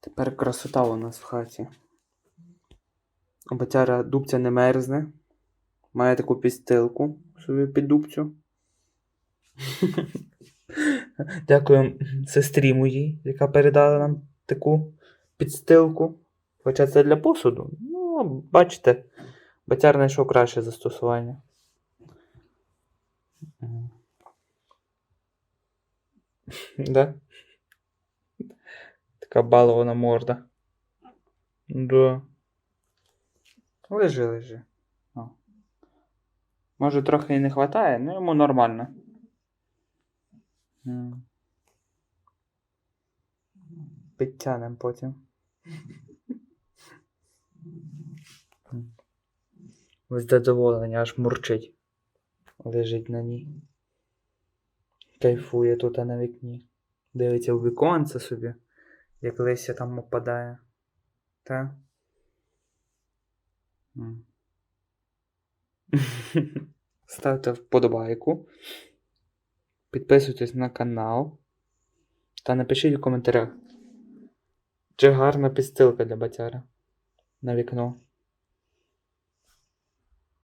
Тепер красота у нас в хаті. Батяра дубця не мерзне. Має таку підстилку собі під дубцю. Дякую сестрі моїй, яка передала нам таку підстилку. Хоча це для посуду. Ну, бачите, батяр знайшов краще застосування. Да? Така балована морда. Да. Лежи, лежи. О. Може, трохи і не вистачає, але йому нормально. Підтянем потім. Ось задоволення аж мурчить. Лежить на ній. Кайфує тут на вікні. Дивиться в віконце собі, як листя там опадає. Та? Ставте вподобайку. Підписуйтесь на канал. Та напишіть у коментарях, чи гарна підстилка для батяра на вікно.